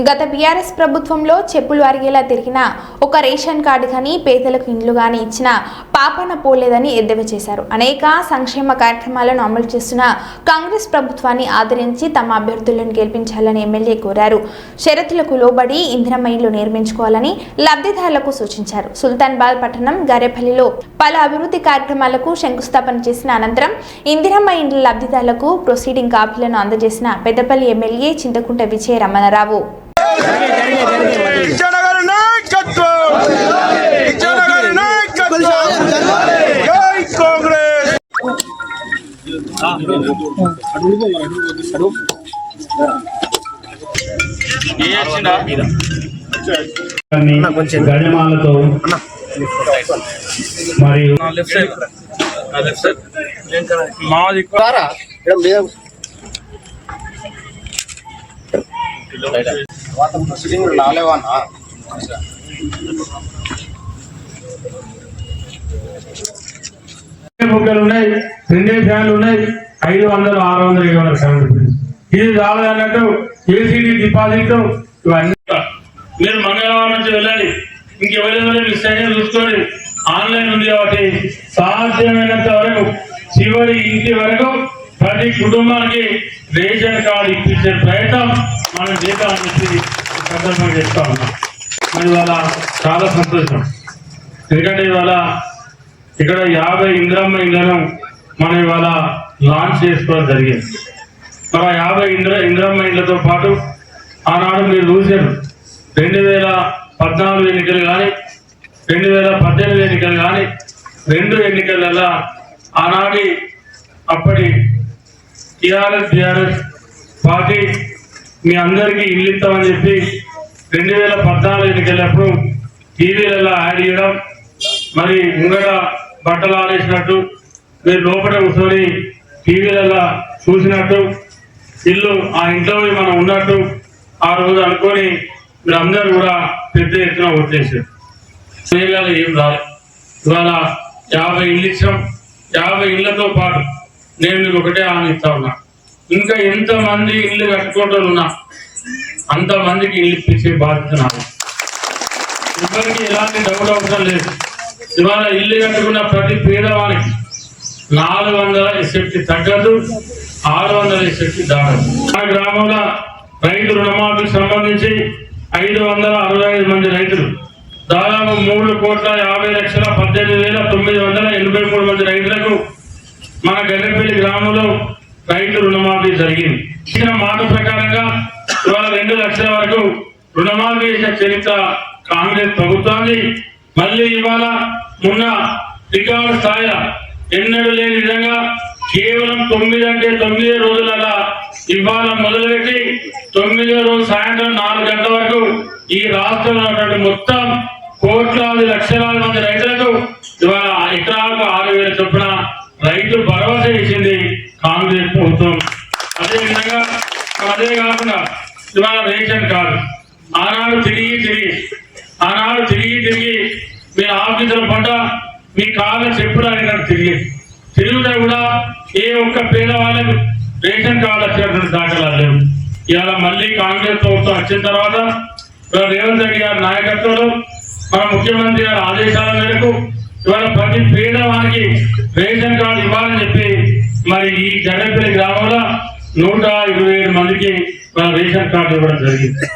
గత బీఆర్ఎస్ ప్రభుత్వంలో చెప్పులు అరిగేలా తిరిగిన ఒక రేషన్ కార్డు కానీ పేదలకు ఇండ్లు కానీ ఇచ్చిన పాపన పోలేదని ఎద్దేవా చేశారు. అనేక సంక్షేమ కార్యక్రమాలను అమలు చేస్తున్న కాంగ్రెస్ ప్రభుత్వాన్ని ఆదరించి తమ అభ్యర్థులను గెలిపించాలని ఎమ్మెల్యే కోరారు. షరతులకు లోబడి ఇందిరమ్మ ఇళ్ళు నిర్మించుకోవాలని లబ్ధిదారులకు సూచించారు. సుల్తాన్ బాల్ పట్టణం గరేపల్లిలో పలు అభివృద్ధి కార్యక్రమాలకు శంకుస్థాపన చేసిన అనంతరం ఇందిరమ్మ ఇండ్ల లబ్ధిదారులకు ప్రొసీడింగ్ కాపీలను అందజేసిన పెద్దపల్లి ఎమ్మెల్యే చింతకుంట విజయ రమణరావు ఇచ్చాడగారి నాయకత్వం! ఇచ్చాడగారి నాయకత్వం! జై కాంగ్రెస్! గణమాలతో మరియు లెఫ్ట్ సైడ్ లెఫ్ట్ బుక్కలు ఉన్నాయి రెండే ఫ్యాన్లు ఉన్నాయి ఐదు వందలు ఆరు వందలు ఏడు వందల సెవెన్ రూపీస్ ఇది రాలేదు అన్నట్టు ఏసీడీ డిపాజిట్ ఇవన్నీ. మీరు మంగళవారం నుంచి వెళ్ళాలి ఇంకెవరెవరు మిస్ అయినా చూసుకొని ఆన్లైన్ ఉంది కాబట్టి సాధ్యమైనంత వరకు చివరి ఇంటి వరకు ప్రతి కుటుంబానికి రేషన్ కార్డు ఇప్పించే ప్రయత్నం మనం చేద్దామని చెప్పి ఈ సందర్భంగా చెప్తా ఉన్నాం. మరి ఇవాళ చాలా సంతోషం. ఎందుకంటే ఇవాళ ఇక్కడ యాభై ఇంద్రమ్మ ఇంధనం మనం ఇవాళ లాంచ్ చేసుకోవడం జరిగింది. మరి ఆ యాభై ఇంద్ర ఇంద్రమ్మ ఇండ్లతో పాటు ఆనాడు మీరు చూశారు. రెండు వేల పద్నాలుగు ఎన్నికలు కానీ రెండు వేల పద్దెనిమిది ఎన్నికలు కానీ రెండు ఎన్నికలలో ఆనాటి అప్పటి టిఆర్ఎస్ టిఆర్ఎస్ పార్టీ మీ అందరికీ ఇల్లు ఇస్తామని చెప్పి రెండు వేల పద్నాలుగు ఎన్నికలప్పుడు టీవీలలో యాడ్ చేయడం మరి ముంగట బట్టలు ఆడేసినట్టు మీరు లోపల కూర్చొని టీవీలలో చూసినట్టు ఇల్లు ఆ ఇంట్లో మనం ఉన్నట్టు ఆ రోజు అనుకొని మీరు అందరూ కూడా పెద్ద ఎత్తున వచ్చేసారు మేఘాలు ఏం రాలేదు ఇవాళ యాభై ఇల్లు ఇచ్చాం. యాభై ఇళ్ళతో పాటు నేను మీకు ఒకటే ఆనందిస్తా ఉన్నా. ఇంకా ఎంతమంది ఇల్లు కట్టుకుంటూ ఉన్నా అంతమందికి ఇల్లు ఇప్పించే బాధ్యత నాది. ఎవరికి ఎలాంటి డబ్బులు అవసరం లేదు. ఇవాళ ఇల్లు కట్టుకున్న ప్రతి పేదవానికి నాలుగు వందల ఎస్ఎఫ్టీ తగ్గదు ఆరు వందల ఎస్ఎఫ్టీ దాటదు మన గ్రామంలో రైతు రుణమాఫీకి సంబంధించి ఐదు వందల అరవై ఐదు మంది రైతులు. దాదాపు మూడు కోట్ల యాభై లక్షల పద్దెనిమిది వేల తొమ్మిది వందల ఎనభై మూడు మంది రైతులకు మన గల్లెపల్లి గ్రామంలో రైతు రుణమాఫీ జరిగింది. ఇచ్చిన మాట ప్రకారంగా ఇవాళ రెండు లక్షల వరకు రుణమాఫీ చేసిన చరిత్ర కాంగ్రెస్ ప్రభుత్వాన్ని మళ్ళీ ఇవాళ మొన్న రికార్డు స్థాయిలో ఎన్నడూ లేని విధంగా కేవలం తొమ్మిది అంటే తొమ్మిదే రోజులలో ఇవాళ మొదలుపెట్టి తొమ్మిదో రోజు సాయంత్రం నాలుగు గంటల వరకు ఈ రాష్ట్రంలో ఉన్నటువంటి మొత్తం కోట్లాది లక్షలాది మంది రైతులకు ఇవాళ ఎకరాలకు ఆరు వేల చొప్పున రైతు భరోసా ఇచ్చింది. కాంగ్రెస్ ప్రభుత్వం. అదేవిధంగా అదే కాకుండా ఇవాళ రేషన్ కార్డు. ఆనాడు తిరిగి తిరిగి ఆనాడు తిరిగి తిరిగి మీ ఆఫీసుల పంట మీ కాళ్ళ చెప్పులు అయినాడు తిరిగి. తిరుగుతా కూడా ఏ ఒక్క పేదవాళ్ళకు రేషన్ కార్డు వచ్చేటువంటి దాఖలాలు లేవు. ఇవాళ మళ్ళీ కాంగ్రెస్ ప్రభుత్వం వచ్చిన తర్వాత రేవంత్ రెడ్డి గారి నాయకత్వంలో మన ముఖ్యమంత్రి గారి ఆదేశాల మేరకు ఇవాళ ప్రతి పేదవానికి రేషన్ కార్డు ఇవ్వాలని చెప్పి ఈ జగన్పల్లి గ్రామంలో నూట ఇరవై ఏడు మందికి మన రేషన్ కార్డు ఇవ్వడం జరిగింది.